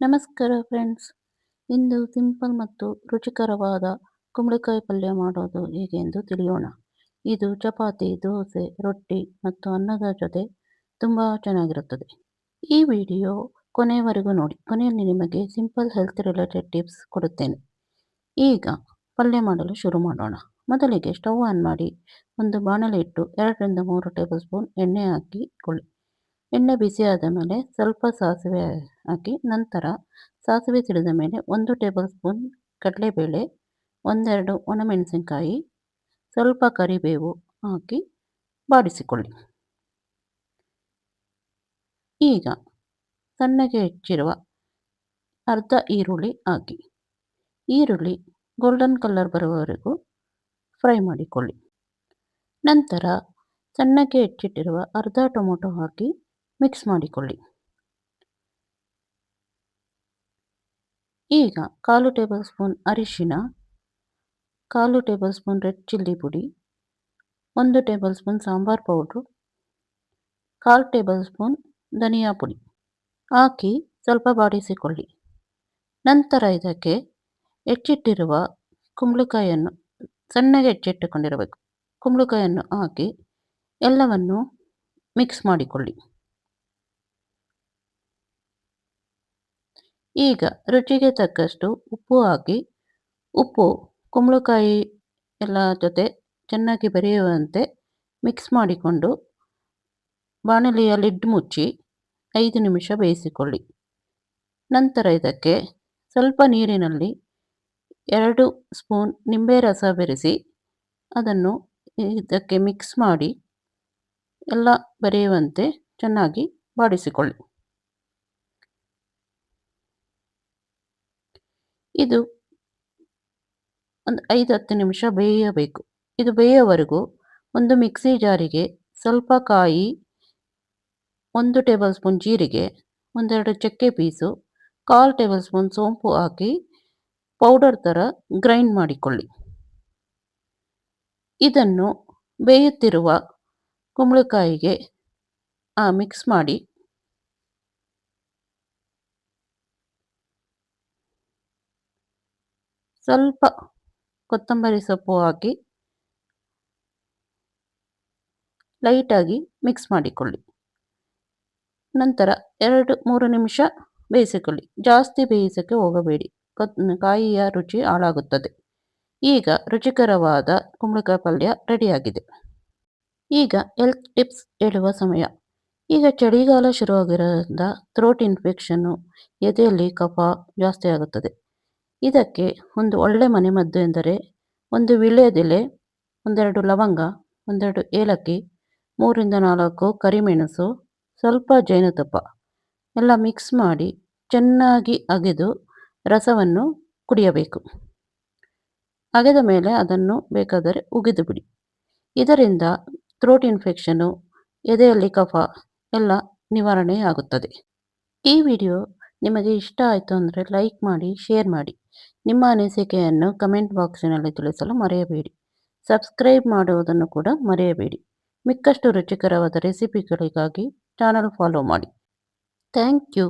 ನಮಸ್ಕಾರ ಫ್ರೆಂಡ್ಸ್ ಇಂದು ಸಿಂಪಲ್ ಮತ್ತು ರುಚಿಕರವಾದ ಕುಂಬಳಕಾಯಿ ಪಲ್ಯ ಮಾಡೋದು ಹೇಗೆ ಎಂದು ತಿಳಿಯೋಣ. ಇದು ಚಪಾತಿ, ದೋಸೆ, ರೊಟ್ಟಿ ಮತ್ತು ಅನ್ನದ ಜೊತೆ ತುಂಬ ಚೆನ್ನಾಗಿರುತ್ತದೆ. ಈ ವಿಡಿಯೋ ಕೊನೆಯವರೆಗೂ ನೋಡಿ. ಕೊನೆಯಲ್ಲಿ ನಿಮಗೆ ಸಿಂಪಲ್ ಹೆಲ್ತ್ ರಿಲೇಟೆಡ್ ಟಿಪ್ಸ್ ಕೊಡುತ್ತೇನೆ. ಈಗ ಪಲ್ಯ ಮಾಡಲು ಶುರು ಮಾಡೋಣ. ಮೊದಲಿಗೆ ಸ್ಟವ್ ಆನ್ ಮಾಡಿ ಒಂದು ಬಾಣಲೆ ಇಟ್ಟು ಎರಡರಿಂದ ಮೂರು ಟೇಬಲ್ ಸ್ಪೂನ್ ಎಣ್ಣೆ ಹಾಕಿಕೊಳ್ಳಿ ಎಣ್ಣೆ ಬಿಸಿಯಾದ ಮೇಲೆ ಸ್ವಲ್ಪ ಸಾಸಿವೆ ಹಾಕಿ ನಂತರ ಸಾಸಿವೆ ಸಿಡಿದ ಮೇಲೆ ಒಂದು ಟೇಬಲ್ ಸ್ಪೂನ್ ಕಡಲೆಬೇಳೆ, ಒಂದೆರಡು ಒಣಮೆಣಸಿನಕಾಯಿ, ಸ್ವಲ್ಪ ಕರಿಬೇವು ಹಾಕಿ ಬಾಡಿಸಿಕೊಳ್ಳಿ. ಈಗ ಸಣ್ಣಗೆ ಹೆಚ್ಚಿರುವ ಅರ್ಧ ಈರುಳ್ಳಿ ಹಾಕಿ. ಈರುಳ್ಳಿ ಗೋಲ್ಡನ್ ಕಲರ್ ಬರುವವರೆಗೂ ಫ್ರೈ ಮಾಡಿಕೊಳ್ಳಿ. ನಂತರ ಸಣ್ಣಕ್ಕೆ ಹೆಚ್ಚಿಟ್ಟಿರುವ ಅರ್ಧ ಟೊಮೊಟೊ ಹಾಕಿ ಮಿಕ್ಸ್ ಮಾಡಿಕೊಳ್ಳಿ. ಈಗ ಕಾಲು ಟೇಬಲ್ ಸ್ಪೂನ್ ಅರಿಶಿನ, ಕಾಲು ಟೇಬಲ್ ಸ್ಪೂನ್ ರೆಡ್ ಚಿಲ್ಲಿ ಪುಡಿ, ಒಂದು ಟೇಬಲ್ ಸ್ಪೂನ್ ಸಾಂಬಾರ್ ಪೌಡ್ರು, ಕಾಲು ಟೇಬಲ್ ಸ್ಪೂನ್ ಧನಿಯಾ ಪುಡಿ. ಹಾಕಿ ಸ್ವಲ್ಪ ಬಾಡಿಸಿಕೊಳ್ಳಿ. ನಂತರ ಇದಕ್ಕೆ ಹೆಚ್ಚಿಟ್ಟಿರುವ ಕುಂಬಳಕಾಯಿಯನ್ನು, ಸಣ್ಣಗೆ ಹೆಚ್ಚಿಟ್ಟುಕೊಂಡಿರಬೇಕು, ಕುಂಬಳಕಾಯಿಯನ್ನು ಹಾಕಿ ಎಲ್ಲವನ್ನು ಮಿಕ್ಸ್ ಮಾಡಿಕೊಳ್ಳಿ. ಈಗ ರುಚಿಗೆ ತಕ್ಕಷ್ಟು ಉಪ್ಪು ಹಾಕಿ, ಉಪ್ಪು, ಕುಂಬಳಕಾಯಿ ಎಲ್ಲ ಜೊತೆ ಚೆನ್ನಾಗಿ ಬೆರೆಯುವಂತೆ ಮಿಕ್ಸ್ ಮಾಡಿಕೊಂಡು ಬಾಣಲಿಯ ಲಿಡ್ ಮುಚ್ಚಿ ಐದು ನಿಮಿಷ ಬೇಯಿಸಿಕೊಳ್ಳಿ. ನಂತರ ಇದಕ್ಕೆ ಸ್ವಲ್ಪ ನೀರಿನಲ್ಲಿ ಎರಡು ಸ್ಪೂನ್ ನಿಂಬೆ ರಸ ಬೆರೆಸಿ ಅದನ್ನು ಇದಕ್ಕೆ ಮಿಕ್ಸ್ ಮಾಡಿ ಎಲ್ಲ ಬೆರೆಯುವಂತೆ ಚೆನ್ನಾಗಿ ಬಾಡಿಸಿಕೊಳ್ಳಿ. ಇದು ಒಂದು ಐದು ಹತ್ತು ನಿಮಿಷ ಬೇಯಬೇಕು. ಇದು ಬೇಯೋವರೆಗೂ ಒಂದು ಮಿಕ್ಸಿ ಜಾರಿಗೆ ಸ್ವಲ್ಪ ಕಾಯಿ, ಒಂದು ಟೇಬಲ್ ಸ್ಪೂನ್ ಜೀರಿಗೆ, ಒಂದೆರಡು ಚಕ್ಕೆ ಪೀಸು, ಕಾಲು ಟೇಬಲ್ ಸ್ಪೂನ್ ಸೋಂಪು ಹಾಕಿ ಪೌಡರ್ ಥರ ಗ್ರೈಂಡ್ ಮಾಡಿಕೊಳ್ಳಿ. ಇದನ್ನು ಬೇಯುತ್ತಿರುವ ಕುಂಬಳಕಾಯಿಗೆ ಮಿಕ್ಸ್ ಮಾಡಿ ಸ್ವಲ್ಪ ಕೊತ್ತಂಬರಿ ಸೊಪ್ಪು ಹಾಕಿ ಲೈಟಾಗಿ ಮಿಕ್ಸ್ ಮಾಡಿಕೊಳ್ಳಿ. ನಂತರ ಎರಡು, ಮೂರು ನಿಮಿಷ ಬೇಯಿಸಿಕೊಳ್ಳಿ. ಜಾಸ್ತಿ ಬೇಯಿಸೋಕ್ಕೆ ಹೋಗಬೇಡಿ. ಕೊತ್, ಕಾಯಿಯ ರುಚಿ ಹಾಳಾಗುತ್ತದೆ. ಈಗ ರುಚಿಕರವಾದ ಕುಂಬಳಕಾಯಿ ಪಲ್ಯ ರೆಡಿಯಾಗಿದೆ. ಈಗ ಹೆಲ್ತ್ ಟಿಪ್ಸ್ ಹೇಳುವ ಸಮಯ. ಈಗ ಚಳಿಗಾಲ ಶುರುವಾಗಿರೋದ್ರಿಂದ ಥ್ರೋಟ್ ಇನ್ಫೆಕ್ಷನ್ನು ಎದೆಯಲ್ಲಿ ಕಫ ಜಾಸ್ತಿ ಆಗುತ್ತದೆ. ಇದಕ್ಕೆ ಒಂದು ಒಳ್ಳೆ ಮನೆಮದ್ದು ಎಂದರೆ ಒಂದು ವೀಳ್ಯದೆಲೆ, ಒಂದೆರಡು ಲವಂಗ, ಒಂದೆರಡು ಏಲಕ್ಕಿ, ಮೂರಿಂದ ನಾಲ್ಕು ಕರಿಮೆಣಸು, ಸ್ವಲ್ಪ ಜೇನುತುಪ್ಪ. ಎಲ್ಲ ಮಿಕ್ಸ್ ಮಾಡಿ ಚೆನ್ನಾಗಿ ಅಗೆದು ರಸವನ್ನು ಕುಡಿಯಬೇಕು. ಅಗೆದ ಮೇಲೆ ಅದನ್ನು ಬೇಕಾದರೆ ಉಗಿದು ಬಿಡಿ. ಇದರಿಂದ ಥ್ರೋಟ್ ಇನ್ಫೆಕ್ಷನು ಎದೆಯಲ್ಲಿ ಕಫ ಎಲ್ಲ ನಿವಾರಣೆಯಾಗುತ್ತದೆ. ಈ ವಿಡಿಯೋ ನಿಮಗೆ ಇಷ್ಟ ಆಯಿತು ಅಂದರೆ ಲೈಕ್ ಮಾಡಿ ಶೇರ್ ಮಾಡಿ. ನಿಮ್ಮ ಅನಿಸಿಕೆಯನ್ನು ಕಮೆಂಟ್ ಬಾಕ್ಸಿನಲ್ಲಿ ತಿಳಿಸಲು ಮರೆಯಬೇಡಿ. ಸಬ್ಸ್ಕ್ರೈಬ್ ಮಾಡುವುದನ್ನು ಕೂಡ ಮರೆಯಬೇಡಿ. ಮಿಕ್ಕಷ್ಟು ರುಚಿಕರವಾದ ರೆಸಿಪಿಗಳಿಗಾಗಿ ಚಾನಲ್ ಫಾಲೋ ಮಾಡಿ. Thank you